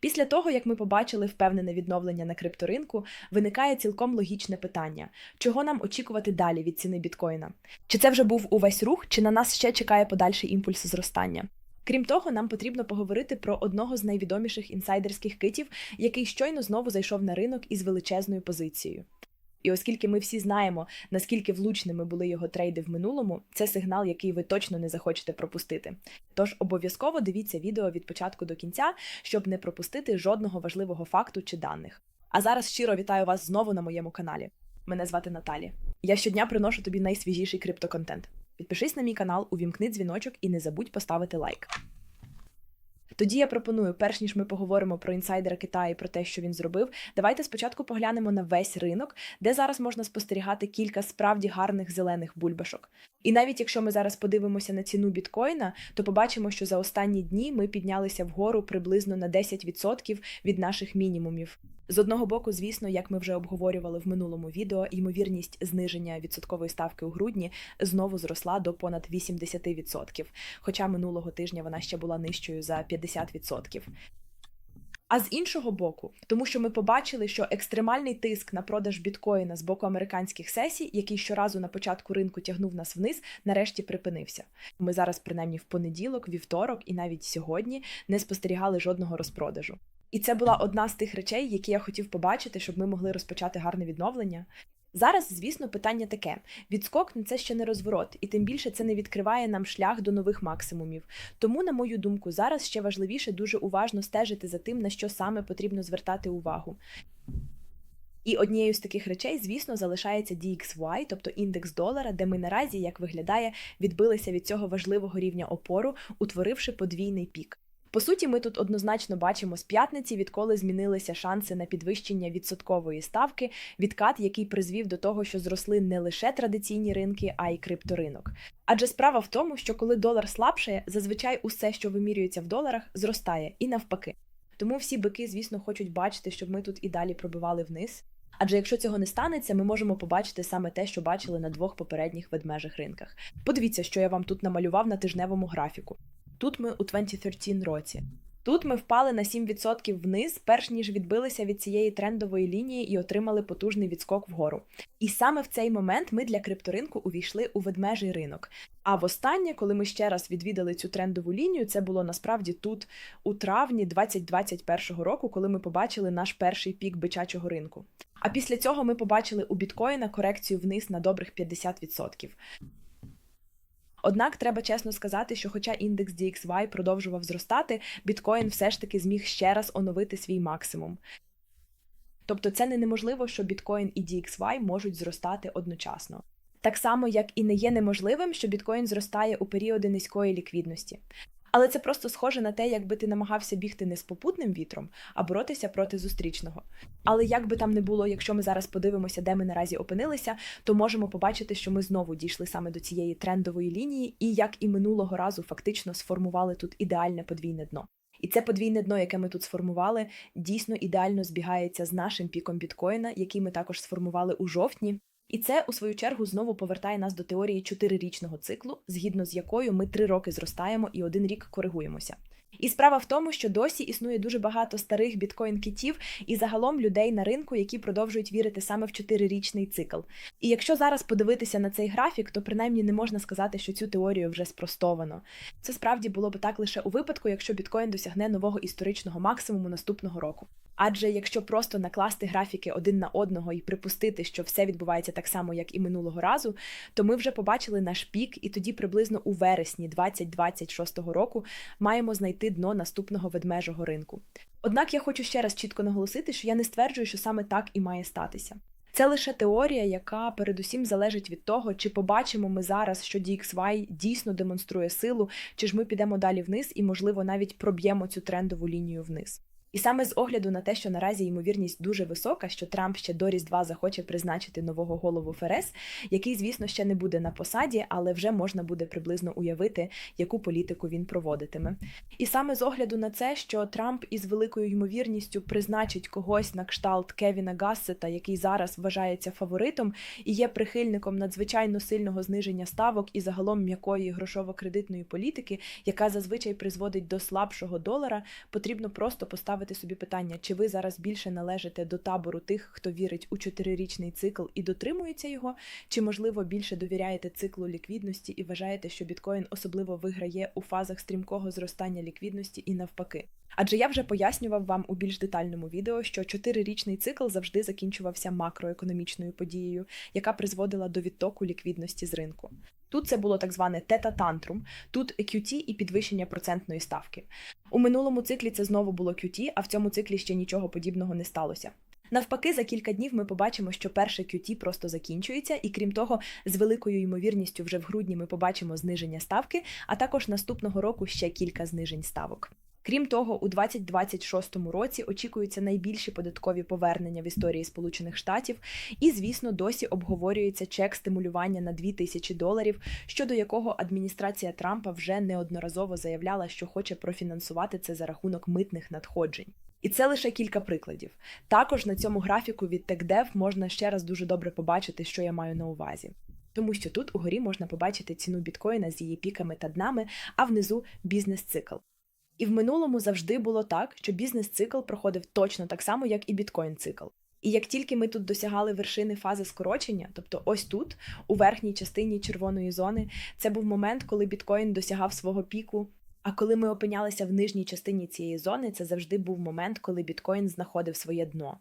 Після того, як ми побачили впевнене відновлення на крипторинку, виникає цілком логічне питання: чого нам очікувати далі від ціни біткоїна? Чи це вже був увесь рух, чи на нас ще чекає подальший імпульс зростання? Крім того, нам потрібно поговорити про одного з найвідоміших інсайдерських китів, який щойно знову зайшов на ринок із величезною позицією. І оскільки ми всі знаємо, наскільки влучними були його трейди в минулому, це сигнал, який ви точно не захочете пропустити. Тож обов'язково дивіться відео від початку до кінця, щоб не пропустити жодного важливого факту чи даних. А зараз щиро вітаю вас знову на моєму каналі. Мене звати Наталі. Я щодня приношу тобі найсвіжіший криптоконтент. Підпишись на мій канал, увімкни дзвіночок і не забудь поставити лайк. Тоді я пропоную, перш ніж ми поговоримо про інсайдера Китаю і про те, що він зробив, давайте спочатку поглянемо на весь ринок, де зараз можна спостерігати кілька справді гарних зелених бульбашок. І навіть якщо ми зараз подивимося на ціну біткоїна, то побачимо, що за останні дні ми піднялися вгору приблизно на 10% від наших мінімумів. З одного боку, звісно, як ми вже обговорювали в минулому відео, ймовірність зниження відсоткової ставки у грудні знову зросла до понад 80%, хоча минулого тижня вона ще була нижчою за 50%. А з іншого боку, тому що ми побачили, що екстремальний тиск на продаж біткоїна з боку американських сесій, який щоразу на початку ринку тягнув нас вниз, нарешті припинився. Ми зараз, принаймні, в понеділок, вівторок і навіть сьогодні не спостерігали жодного розпродажу. І це була одна з тих речей, які я хотів побачити, щоб ми могли розпочати гарне відновлення. Зараз, звісно, питання таке: відскок це ще не розворот, і тим більше це не відкриває нам шлях до нових максимумів. Тому, на мою думку, зараз ще важливіше дуже уважно стежити за тим, на що саме потрібно звертати увагу. І однією з таких речей, звісно, залишається DXY, тобто індекс долара, де ми наразі, як виглядає, відбилися від цього важливого рівня опору, утворивши подвійний пік. По суті, ми тут однозначно бачимо з п'ятниці, відколи змінилися шанси на підвищення відсоткової ставки, відкат, який призвів до того, що зросли не лише традиційні ринки, а й крипторинок. Адже справа в тому, що коли долар слабшає, зазвичай усе, що вимірюється в доларах, зростає і навпаки. Тому всі бики, звісно, хочуть бачити, щоб ми тут і далі пробивали вниз. Адже якщо цього не станеться, ми можемо побачити саме те, що бачили на двох попередніх ведмежих ринках. Подивіться, що я вам тут намалював на тижневому графіку. Тут ми у 2013 році. Тут ми впали на 7% вниз, перш ніж відбилися від цієї трендової лінії і отримали потужний відскок вгору. І саме в цей момент ми для крипторинку увійшли у ведмежий ринок. А востаннє, коли ми ще раз відвідали цю трендову лінію, це було насправді тут, у травні 2021 року, коли ми побачили наш перший пік бичачого ринку. А після цього ми побачили у біткоїна корекцію вниз на добрих 50%. Однак треба чесно сказати, що, хоча індекс DXY продовжував зростати, біткоін все ж таки зміг ще раз оновити свій максимум. Тобто це не неможливо, що біткоін і DXY можуть зростати одночасно. Так само, як і не є неможливим, що біткоін зростає у періоди низької ліквідності. Але це просто схоже на те, якби ти намагався бігти не з попутним вітром, а боротися проти зустрічного. Але як би там не було, якщо ми зараз подивимося, де ми наразі опинилися, то можемо побачити, що ми знову дійшли саме до цієї трендової лінії, і як і минулого разу, фактично сформували тут ідеальне подвійне дно. І це подвійне дно, яке ми тут сформували, дійсно ідеально збігається з нашим піком біткоїна, який ми також сформували у жовтні. І це, у свою чергу, знову повертає нас до теорії чотирирічного циклу, згідно з якою ми три роки зростаємо і один рік коригуємося. І справа в тому, що досі існує дуже багато старих біткоін-китів і загалом людей на ринку, які продовжують вірити саме в чотирирічний цикл. І якщо зараз подивитися на цей графік, то принаймні не можна сказати, що цю теорію вже спростовано. Це справді було би так лише у випадку, якщо біткоін досягне нового історичного максимуму наступного року. Адже якщо просто накласти графіки один на одного і припустити, що все відбувається так само, як і минулого разу, то ми вже побачили наш пік, і тоді приблизно у вересні 2026 року маємо знайти дно наступного ведмежого ринку. Однак я хочу ще раз чітко наголосити, що я не стверджую, що саме так і має статися. Це лише теорія, яка передусім залежить від того, чи побачимо ми зараз, що DXY дійсно демонструє силу, чи ж ми підемо далі вниз і, можливо, навіть проб'ємо цю трендову лінію вниз. І саме з огляду на те, що наразі ймовірність дуже висока, що Трамп ще до Різдва захоче призначити нового голову ФРС, який, звісно, ще не буде на посаді, але вже можна буде приблизно уявити, яку політику він проводитиме. І саме з огляду на це, що Трамп із великою ймовірністю призначить когось на кшталт Кевіна Гассета, який зараз вважається фаворитом, і є прихильником надзвичайно сильного зниження ставок і загалом м'якої грошово-кредитної політики, яка зазвичай призводить до слабшого долара, потрібно просто поставити поставити собі питання, чи ви зараз більше належите до табору тих, хто вірить у чотирирічний цикл і дотримується його, чи, можливо, більше довіряєте циклу ліквідності і вважаєте, що біткоін особливо виграє у фазах стрімкого зростання ліквідності і навпаки. Адже я вже пояснював вам у більш детальному відео, що чотирирічний цикл завжди закінчувався макроекономічною подією, яка призводила до відтоку ліквідності з ринку. Тут це було так зване тета-тантрум, тут QT і підвищення процентної ставки. У минулому циклі це знову було QT, а в цьому циклі ще нічого подібного не сталося. Навпаки, за кілька днів ми побачимо, що перше QT просто закінчується, і крім того, з великою ймовірністю вже в грудні ми побачимо зниження ставки, а також наступного року ще кілька знижень ставок. Крім того, у 2026 році очікуються найбільші податкові повернення в історії Сполучених Штатів, і, звісно, досі обговорюється чек стимулювання на 2 тисячі доларів, щодо якого адміністрація Трампа вже неодноразово заявляла, що хоче профінансувати це за рахунок митних надходжень. І це лише кілька прикладів. Також на цьому графіку від TechDev можна ще раз дуже добре побачити, що я маю на увазі. Тому що тут угорі можна побачити ціну біткоїна з її піками та днами, а внизу бізнес-цикл. І в минулому завжди було так, що бізнес-цикл проходив точно так само, як і біткоін-цикл. І як тільки ми тут досягали вершини фази скорочення, тобто ось тут, у верхній частині червоної зони, це був момент, коли біткоін досягав свого піку. А коли ми опинялися в нижній частині цієї зони, це завжди був момент, коли біткоін знаходив своє дно.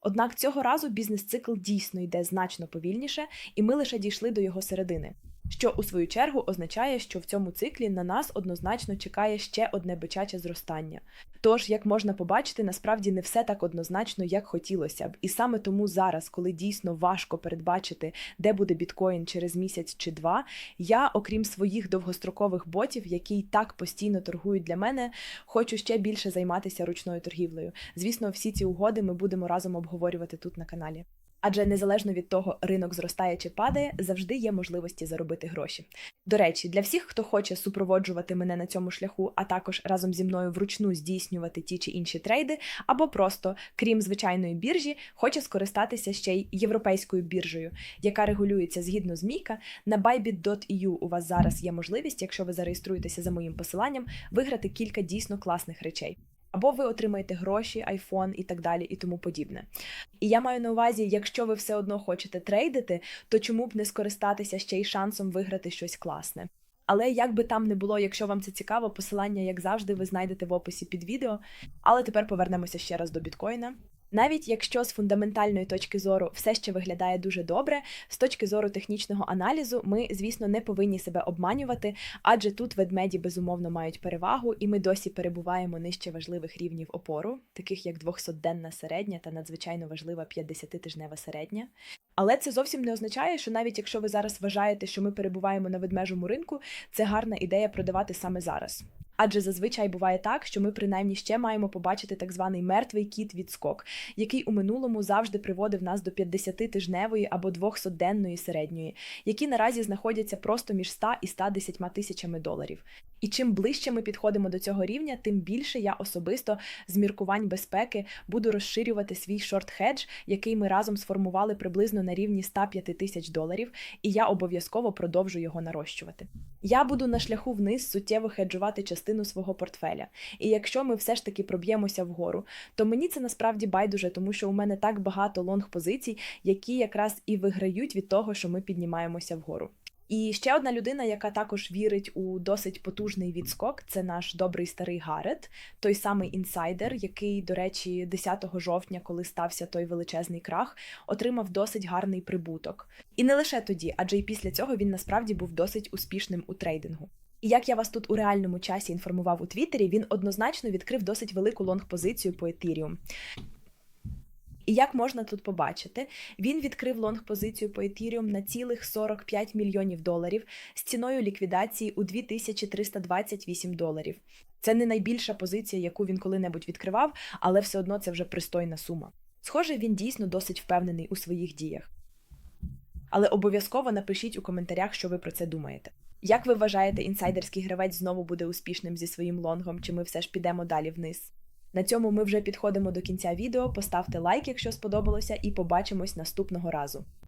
Однак цього разу бізнес-цикл дійсно йде значно повільніше, і ми лише дійшли до його середини що у свою чергу означає, що в цьому циклі на нас однозначно чекає ще одне бичаче зростання. Тож, як можна побачити, насправді не все так однозначно, як хотілося б. І саме тому зараз, коли дійсно важко передбачити, де буде біткоін через місяць чи два, я, окрім своїх довгострокових ботів, які й так постійно торгують для мене, хочу ще більше займатися ручною торгівлею. Звісно, всі ці угоди ми будемо разом обговорювати тут на каналі. Адже незалежно від того, ринок зростає чи падає, завжди є можливості заробити гроші. До речі, для всіх, хто хоче супроводжувати мене на цьому шляху, а також разом зі мною вручну здійснювати ті чи інші трейди, або просто, крім звичайної біржі, хоче скористатися ще й європейською біржею, яка регулюється згідно з Міка. На bybit.eu у вас зараз є можливість, якщо ви зареєструєтеся за моїм посиланням, виграти кілька дійсно класних речей або ви отримаєте гроші, айфон і так далі, і тому подібне. І я маю на увазі, якщо ви все одно хочете трейдити, то чому б не скористатися ще й шансом виграти щось класне? Але як би там не було, якщо вам це цікаво, посилання, як завжди, ви знайдете в описі під відео. Але тепер повернемося ще раз до біткоїна. Навіть якщо з фундаментальної точки зору все ще виглядає дуже добре, з точки зору технічного аналізу, ми, звісно, не повинні себе обманювати, адже тут ведмеді безумовно мають перевагу, і ми досі перебуваємо нижче важливих рівнів опору, таких як 200-денна середня та надзвичайно важлива 50-тижнева середня. Але це зовсім не означає, що навіть якщо ви зараз вважаєте, що ми перебуваємо на ведмежому ринку, це гарна ідея продавати саме зараз. Адже зазвичай буває так, що ми принаймні ще маємо побачити так званий мертвий кіт відскок, який у минулому завжди приводив нас до 50-тижневої або 200-денної середньої, які наразі знаходяться просто між 100 і 110 тисячами доларів. І чим ближче ми підходимо до цього рівня, тим більше я особисто з міркувань безпеки буду розширювати свій шорт-хедж, який ми разом сформували приблизно на рівні 105 тисяч доларів, і я обов'язково продовжу його нарощувати. Я буду на шляху вниз суттєво хеджувати частину свого портфеля. І якщо ми все ж таки проб'ємося вгору, то мені це насправді байдуже, тому що у мене так багато лонг позицій, які якраз і виграють від того, що ми піднімаємося вгору. І ще одна людина, яка також вірить у досить потужний відскок, це наш добрий старий Гарет, той самий інсайдер, який, до речі, 10 жовтня, коли стався той величезний крах, отримав досить гарний прибуток. І не лише тоді, адже й після цього він насправді був досить успішним у трейдингу. І як я вас тут у реальному часі інформував у Твіттері, він однозначно відкрив досить велику лонг-позицію по Ethereum. І як можна тут побачити, він відкрив лонг-позицію по Ethereum на цілих 45 мільйонів доларів з ціною ліквідації у 2328 доларів. Це не найбільша позиція, яку він коли-небудь відкривав, але все одно це вже пристойна сума. Схоже, він дійсно досить впевнений у своїх діях. Але обов'язково напишіть у коментарях, що ви про це думаєте. Як ви вважаєте, інсайдерський гравець знову буде успішним зі своїм лонгом, чи ми все ж підемо далі вниз? На цьому ми вже підходимо до кінця відео. Поставте лайк, якщо сподобалося, і побачимось наступного разу.